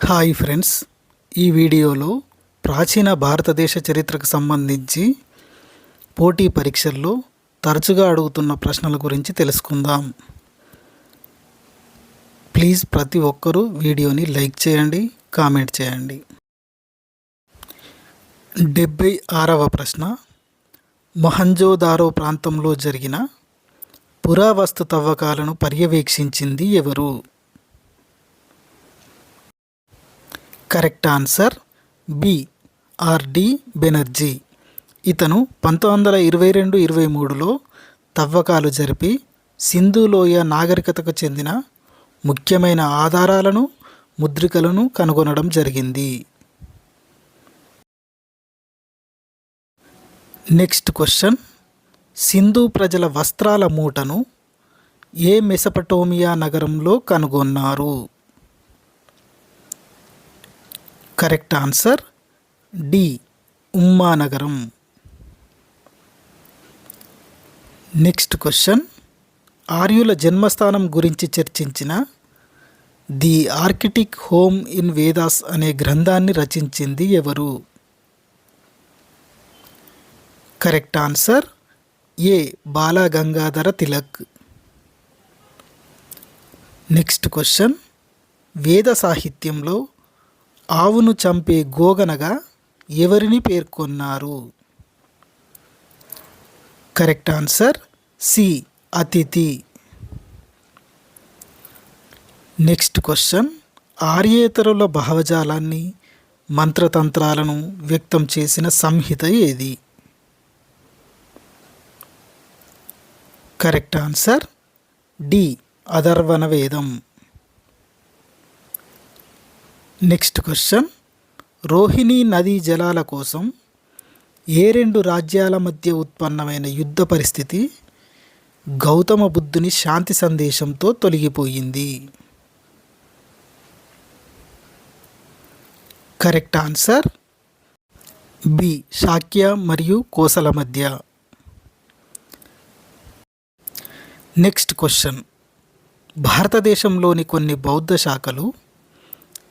Hi friends. ఈ వీడియోలో ప్రాచీన భారతదేశ చరిత్రకు సంబంధించి పోటీ పరీక్షల్లో తరచుగా అడుగుతున్న ప్రశ్నల గురించి తెలుసుకుందాం. ప్లీజ్ ప్రతి ఒక్కరూ వీడియోని లైక్ చేయండి కామెంట్ చేయండి. డెబ్బై ఆరవ ప్రశ్న. మొహంజోదారో ప్రాంతంలో జరిగిన పురావస్తు తవ్వకాలను పర్యవేక్షించింది ఎవరు? Correct answer B R D Banerjee. ఇతను పంతొమ్మిది వందల ఇరవై రెండు ఇరవై మూడులో తవ్వకాలు జరిపి సింధులోయ నాగరికతకు చెందిన ముఖ్యమైన ఆధారాలను ముద్రికలను కనుగొనడం జరిగింది. Next question. సింధు ప్రజల వస్త్రాల మూటను ఏ మెసపటోమియా నగరంలో కనుగొన్నారు? కరెక్ట్ ఆన్సర్ డి ఉమ్మానగరం. నెక్స్ట్ క్వశ్చన్ ఆర్యుల జన్మస్థానం గురించి చర్చించిన the Arctic home in Vedas అనే గ్రంథాన్ని రచించింది ఎవరు? Correct answer A Balagangadhara Tilak. Next question వేద సాహిత్యంలో ఆవును చంపే గోగనగా ఎవరిని పేర్కొన్నారు? కరెక్ట్ ఆన్సర్ సి అతిథి. నెక్స్ట్ క్వశ్చన్ ఆర్యేతరుల భావజాలాన్ని మంత్రతంత్రాలను వ్యక్తం చేసిన సంహిత ఏది? కరెక్ట్ ఆన్సర్ డి అధర్వణ వేదం నెక్స్ట్ క్వశ్చన్ రోహిణీ నదీ జలాల కోసం ఏ రెండు రాజ్యాల మధ్య ఉత్పన్నమైన యుద్ధ పరిస్థితి గౌతమ బుద్ధుని శాంతి సందేశంతో తొలగిపోయింది? కరెక్ట్ ఆన్సర్ బి శాక్య మరియు కోసల మధ్య. నెక్స్ట్ క్వశ్చన్ భారతదేశంలోని కొన్ని బౌద్ధ శాఖలు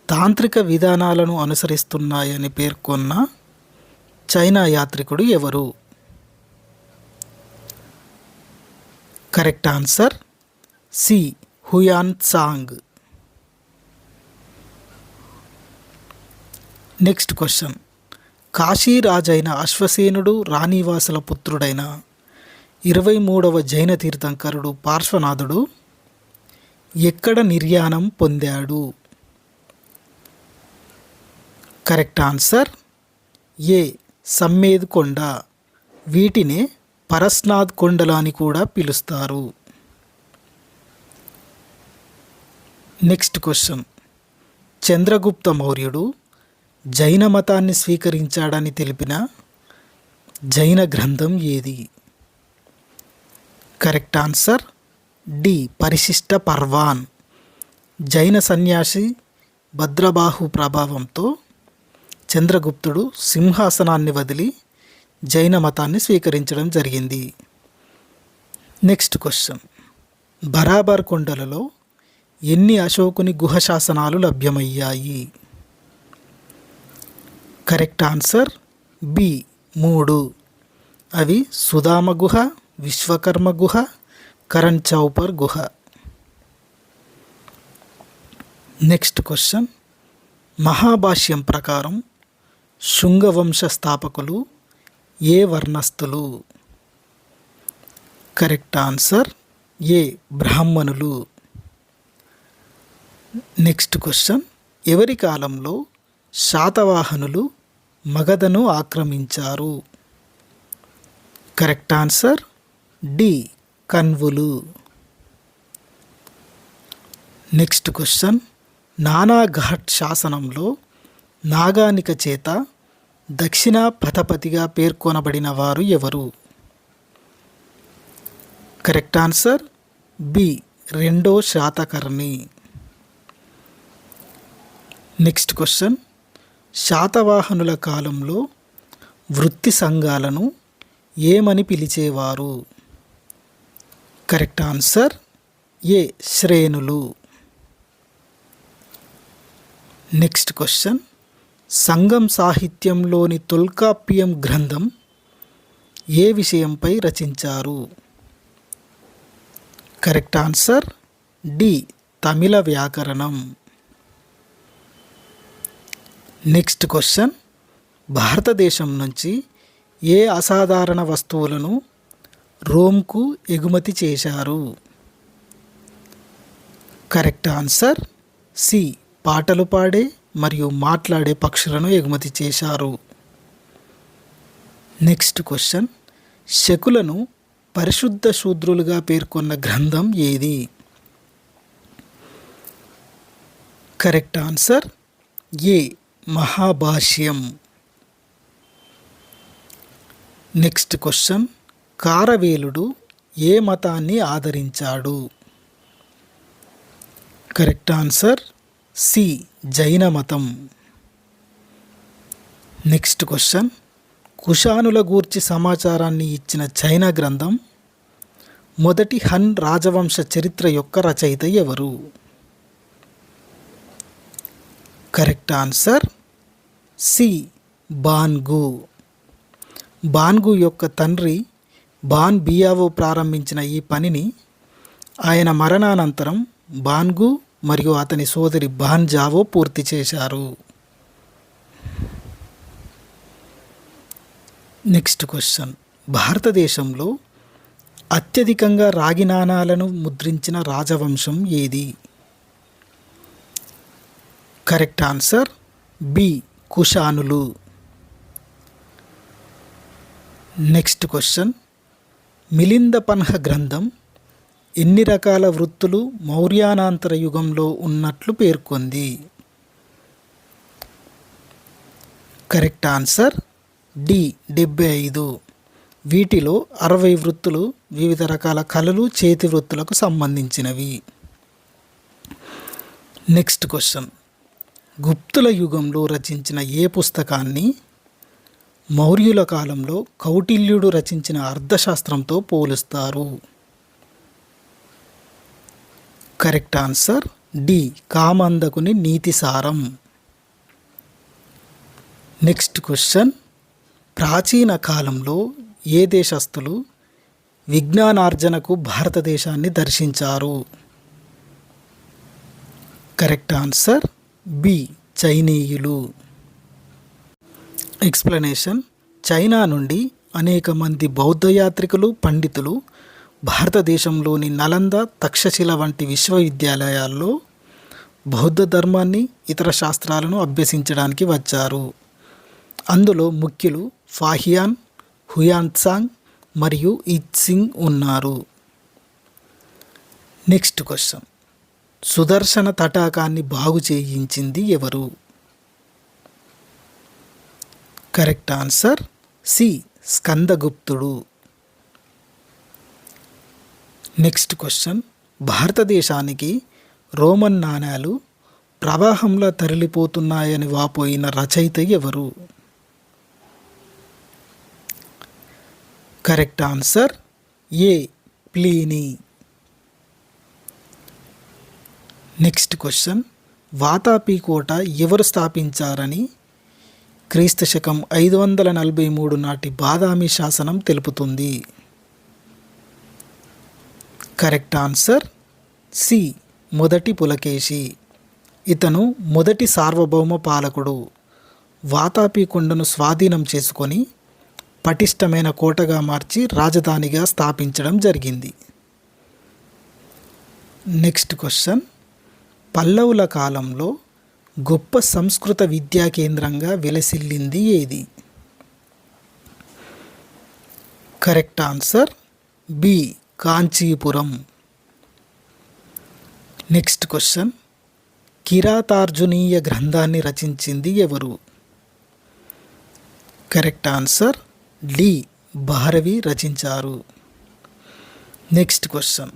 తాంత్రిక విధానాలను అనుసరిస్తున్నాయని పేర్కొన్న చైనా యాత్రికుడు ఎవరు? Correct answer C Hiuen Tsang next question. కాశీరాజైన అశ్వసేనుడు రాణివాసుల పుత్రుడైన ఇరవై మూడవ జైన తీర్థంకరుడు పార్శ్వనాథుడు ఎక్కడ నిర్యాణం పొందాడు? కరెక్ట్ ఆన్సర్ ఏ. సమ్మేద్ కొండ వీటిని పరస్నాథ్ కొండలు అని కూడా పిలుస్తారు. Next question. చంద్రగుప్త మౌర్యుడు జైన మతాన్ని స్వీకరించాడని తెలిపిన జైన గ్రంథం ఏది? Correct answer D. Parishishta Parvan. జైన సన్యాసి భద్రబాహు ప్రభావంతో చంద్రగుప్తుడు సింహాసనాన్ని వదిలి జైన మతాన్ని స్వీకరించడం జరిగింది. Next question. బరాబర్ కొండలలో ఎన్ని అశోకుని గుహ శాసనాలు లభ్యమయ్యాయి? కరెక్ట్ ఆన్సర్ బి మూడు. అవి సుధామ గుహ విశ్వకర్మ గుహ కరణ్ చౌపర్ గుహ. Next question. మహాభాష్యం ప్రకారం శృంగవంశ స్థాపకులు ఏ వర్ణస్థులు? కరెక్ట్ ఆన్సర్ ఏ బ్రాహ్మణులు? నెక్స్ట్ క్వశ్చన్ ఎవరి కాలంలో శాతవాహనులు మగధను ఆక్రమించారు? కరెక్ట్ ఆన్సర్ డి కన్వులు. నెక్స్ట్ క్వశ్చన్ నానాఘాట్ శాసనంలో నాగానిక చేత దక్షిణ పథపతిగా పేర్కొనబడిన వారు ఎవరు? కరెక్ట్ ఆన్సర్ బి రెండో శాతకర్ణి. నెక్స్ట్ క్వశ్చన్ శాతవాహనుల కాలంలో వృత్తి సంఘాలను ఏమని పిలిచేవారు? కరెక్ట్ ఆన్సర్ ఏ శ్రేణులు. నెక్స్ట్ క్వశ్చన్ సంగం సాహిత్యంలోని తొల్కాప్యం గ్రంథం ఏ విషయంపై రచించారు? Correct answer D. తమిళ వ్యాకరణం. Next question. భారతదేశం నుంచి ఏ అసాధారణ వస్తువులను రోమ్కు ఎగుమతి చేశారు? Correct answer C. పాటలు పాడే మరియు మాట్లాడే పక్షులను ఎగుమతి చేశారు. నెక్స్ట్ క్వశ్చన్ శకులను పరిశుద్ధ శూద్రులుగా పేర్కొన్న గ్రంథం ఏది? Correct answer A Mahabhashyam. Next question కారవేలుడు ఏ మతాన్ని ఆదరించాడు? కరెక్ట్ ఆన్సర్ సి జైన మతం. నెక్స్ట్ క్వశ్చన్ కుషానుల గూర్చి సమాచారాన్ని ఇచ్చిన చైనా గ్రంథం మొదటి హన్ రాజవంశ చరిత్ర యొక్క రచయిత ఎవరు? Correct answer C. బాన్గు. బాన్గు యొక్క తండ్రి బాన్ బియావో ప్రారంభించిన ఈ పనిని ఆయన మరణానంతరం బాన్గు మరియు అతని సోదరి బాన్ జావో పూర్తి చేశారు. నెక్స్ట్ క్వశ్చన్ భారతదేశంలో అత్యధికంగా రాగి నాణాలను ముద్రించిన రాజవంశం ఏది? కరెక్ట్ ఆన్సర్ బి కుషానులు. నెక్స్ట్ క్వశ్చన్ మిలింద పన్హ గ్రంథం ఎన్ని రకాల వృత్తులు మౌర్యానాంతర యుగంలో ఉన్నట్లు పేర్కొంది? కరెక్ట్ ఆన్సర్ డి డెబ్బై ఐదు. వీటిలో అరవై వృత్తులు వివిధ రకాల కళలు చేతి వృత్తులకు సంబంధించినవి. Next question. గుప్తుల యుగంలో రచించిన ఏ పుస్తకాన్ని మౌర్యుల కాలంలో కౌటిల్యుడు రచించిన అర్థశాస్త్రంతో పోలుస్తారు? Correct answer D. కామందకుని నీతిసారం. Next question. ప్రాచీన కాలంలో ఏ దేశస్థులు విజ్ఞానార్జనకు భారతదేశాన్ని దర్శించారు? Correct answer B. చైనీయులు. Explanation. China నుండి అనేక మంది బౌద్ధ యాత్రికులు పండితులు భారతదేశంలోని నలంద తక్షశిల వంటి విశ్వవిద్యాలయాల్లో బౌద్ధ ధర్మాన్ని ఇతర శాస్త్రాలను అభ్యసించడానికి వచ్చారు. అందులో ముఖ్యులు ఫాహియాన్ హుయాన్సాంగ్ మరియు ఇత్సింగ్ ఉన్నారు. Next question. సుదర్శన తటాకాన్ని బాగు చేయించింది ఎవరు? Correct answer C. స్కందగుప్తుడు. Next question భారతదేశానికి రోమన్ నాణ్యాలు ప్రవాహంలో తరలిపోతున్నాయని వాపోయిన రచయిత ఎవరు? Correct answer A Pliny next question Vatapi కోట ఎవరు స్థాపించారని క్రీస్తు శకం ఐదు వందల నలభై మూడు నాటి బాదామి శాసనం తెలుపుతుంది. Correct answer C. మొదటి పులకేశి. ఇతను మొదటి సార్వభౌమ పాలకుడు. వాతాపి కొండను స్వాధీనం చేసుకొని పటిష్టమైన కోటగా మార్చి రాజధానిగా స్థాపించడం జరిగింది. Next question. పల్లవుల కాలంలో గొప్ప సంస్కృత విద్యా కేంద్రంగా విలసిల్లింది ఏది? Correct answer B. Kanchipuram. Next question కిరాతార్జునీయ గ్రంథాన్ని రచించింది ఎవరు? Correct answer D. భారవి రచించారు. నెక్స్ట్ క్వశ్చన్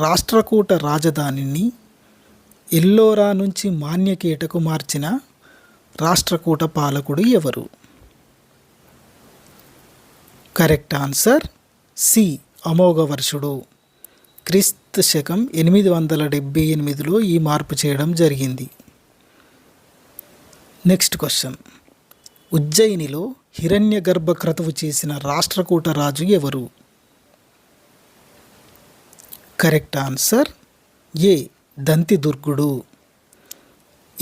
రాష్ట్రకూట రాజధానిని ఎల్లోరా నుంచి మాన్యకేటకు మార్చిన రాష్ట్రకూట పాలకుడు ఎవరు? Correct answer C. అమోఘవర్షుడు. క్రీస్తు శకం ఎనిమిది వందల డెబ్బై ఎనిమిదిలో ఈ మార్పు చేయడం జరిగింది. Next question. ఉజ్జయినిలో హిరణ్యగర్భ క్రతువు చేసిన రాష్ట్రకూట రాజు ఎవరు? Correct answer A. దంతిదుర్గుడు.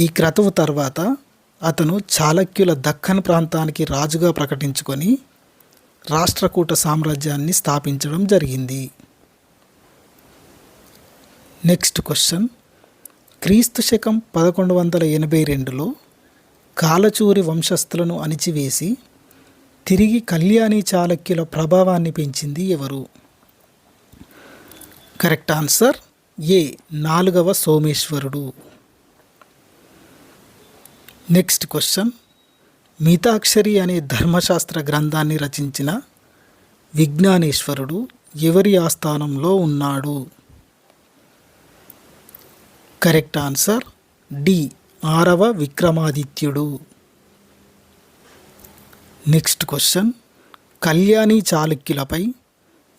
ఈ క్రతువు తర్వాత అతను చాళక్యుల దక్కన్ ప్రాంతానికి రాజుగా ప్రకటించుకొని రాష్ట్రకూట సామ్రాజ్యాన్ని స్థాపించడం జరిగింది. Next question. క్రీస్తు శకం పదకొండు వందల ఎనభై రెండులో కాలచూరి వంశస్థులను అణిచివేసి తిరిగి కళ్యాణి చాళక్యుల ప్రభావాన్ని పెంచింది ఎవరు? కరెక్ట్ ఆన్సర్ ఏ నాలుగవ సోమేశ్వరుడు. Next question. మితాక్షరి అనే ధర్మశాస్త్ర గ్రంథాన్ని రచించిన విజ్ఞానేశ్వరుడు ఎవరి ఆస్థానంలో ఉన్నాడు? Correct answer D. ఆరవ విక్రమాదిత్యుడు. నెక్స్ట్ క్వశ్చన్ కళ్యాణి చాళుక్యులపై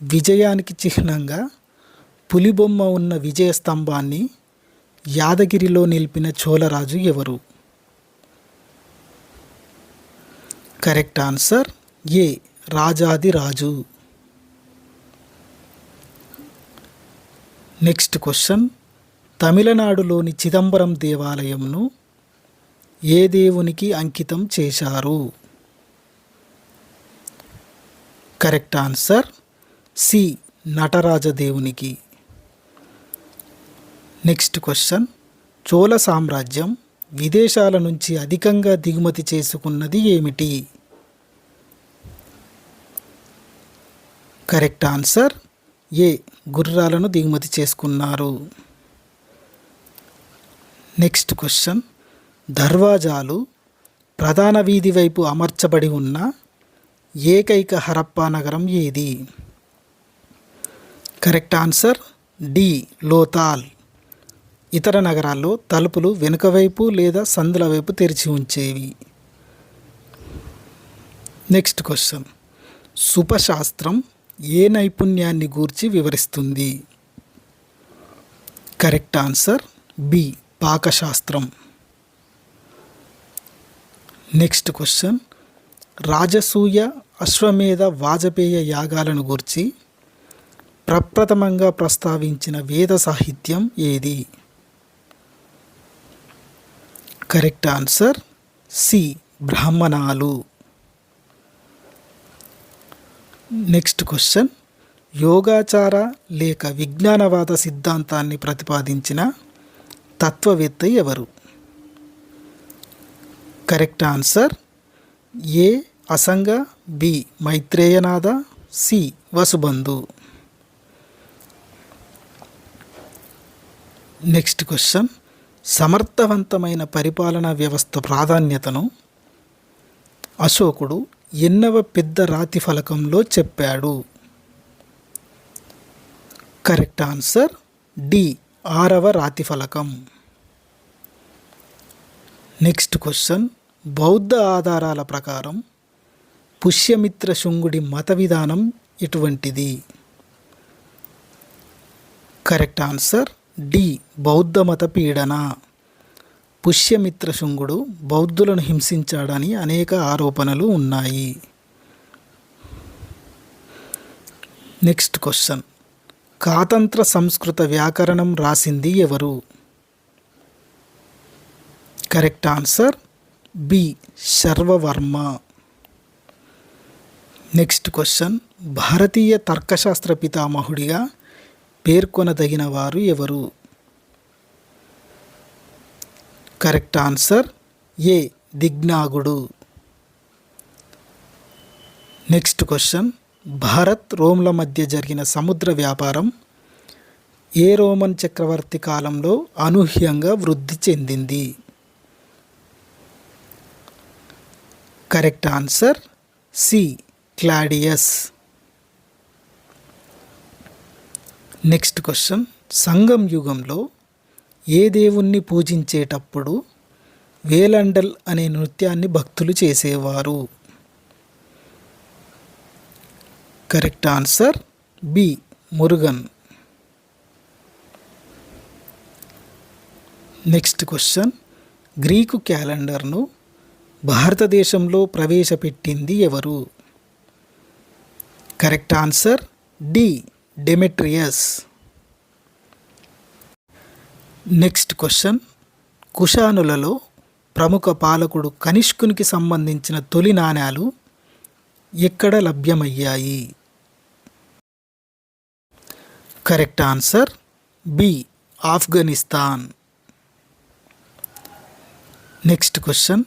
విజయానికి చిహ్నంగా పులిబొమ్మ ఉన్న విజయ స్తంభాన్ని యాదగిరిలో నిలిపిన చోళరాజు ఎవరు? కరెక్ట్ ఆన్సర్ ఏ రాజాది రాజు. నెక్స్ట్ క్వశ్చన్ తమిళనాడులోని చిదంబరం దేవాలయంను ఏ దేవునికి అంకితం చేశారు? కరెక్ట్ ఆన్సర్ సి నటరాజ దేవునికి. నెక్స్ట్ క్వశ్చన్ చోళ సామ్రాజ్యం విదేశాల నుంచి అధికంగా దిగుమతి చేసుకున్నది ఏమిటి? కరెక్ట్ ఆన్సర్ ఏ గుర్రాలను దిగుమతి చేసుకున్నారు? నెక్స్ట్ క్వశ్చన్ దర్వాజాలు ప్రధాన వీధి వైపు అమర్చబడి ఉన్న ఏకైక హరప్పా నగరం ఏది? Correct answer D Lothal. ఇతర నగరాల్లో తలుపులు వెనుకవైపు లేదా సందుల వైపు తెరిచి ఉంచేవి. నెక్స్ట్ క్వశ్చన్ సుపశాస్త్రం ఏ నైపుణ్యాన్ని గూర్చి వివరిస్తుంది? కరెక్ట్ ఆన్సర్ బి పాకశాస్త్రం. నెక్స్ట్ క్వశ్చన్ రాజసూయ అశ్వమేధ వాజపేయ యాగాలను గూర్చి ప్రప్రథమంగా ప్రస్తావించిన వేద సాహిత్యం ఏది? Correct answer C బ్రాహ్మణాలు. Next question. Yogachara లేక విజ్ఞానవాద సిద్ధాంతాన్ని ప్రతిపాదించిన తత్వవేత్త ఎవరు? Correct answer A Asanga B Maitreyanatha C Vasubandhu. Next question. సమర్థవంతమైన పరిపాలనా వ్యవస్థ ప్రాధాన్యతను అశోకుడు ఎన్నవ పెద్ద రాతి ఫలకంలో చెప్పాడు. కరెక్ట్ ఆన్సర్ డి ఆరవ రాతి ఫలకం. నెక్స్ట్ క్వశ్చన్ బౌద్ధ ఆధారాల ప్రకారం పుష్యమిత్ర శుంగుడి మత విధానం ఎటువంటిది? కరెక్ట్ ఆన్సర్ డి బౌద్ధ మత పీడన. పుష్యమిత్ర శుంగుడు బౌద్ధులను హింసించాడని అనేక ఆరోపణలు ఉన్నాయి. Next question. కాతంత్ర సంస్కృత వ్యాకరణం రాసింది ఎవరు? Correct answer B Sharvavarma. Next question. భారతీయ తర్కశాస్త్ర పితామహుడిగా పేర్కొనదగిన వారు ఎవరు? కరెక్ట్ ఆన్సర్ ఏ దిగ్నాగుడు? నెక్స్ట్ క్వశ్చన్ భారత్ రోమ్ల మధ్య జరిగిన సముద్ర వ్యాపారం ఏ రోమన్ చక్రవర్తి కాలంలో అనూహ్యంగా వృద్ధి చెందింది? Correct answer C Claudius. Next question Sangam యుగంలో ఏ దేవుణ్ణి పూజించేటప్పుడు వేలండల్ అనే నృత్యాన్ని భక్తులు చేసేవారు? Correct answer B Murugan. Next question Greek క్యాలెండర్ను భారతదేశంలో ప్రవేశపెట్టింది ఎవరు? Correct answer D Demetrius next question కుషానులలో ప్రముఖ పాలకుడు కనిష్కునికి సంబంధించిన తొలి నాణ్యాలు ఎక్కడ లభ్యమయ్యాయి? Correct answer B Afghanistan next question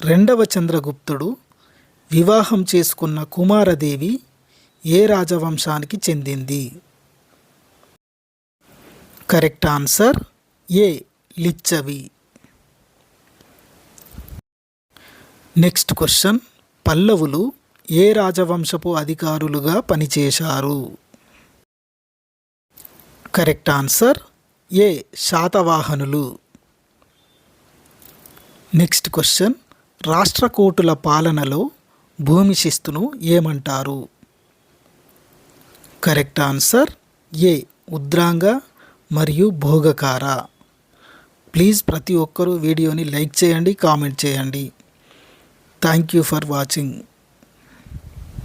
రెండవ చంద్రగుప్తుడు వివాహం చేసుకున్న కుమారదేవి ఏ రాజవంశానికి చెందింది? Correct answer A. Lichchhavi. Next question పల్లవులు ఏ రాజవంశపు అధికారులుగా పనిచేశారు? Correct answer A. శాతవాహనులు. నెక్స్ట్ క్వశ్చన్ రాష్ట్రకూటుల పాలనలో భూమి శిస్తును ఏమంటారు? కరెక్ట్ ఆన్సర్ ఏ ఉద్రాంగ మరియు భోగకార. ప్లీజ్ ప్రతి ఒక్కరూ వీడియోని లైక్ చేయండి కామెంట్ చేయండి. Thank you for watching.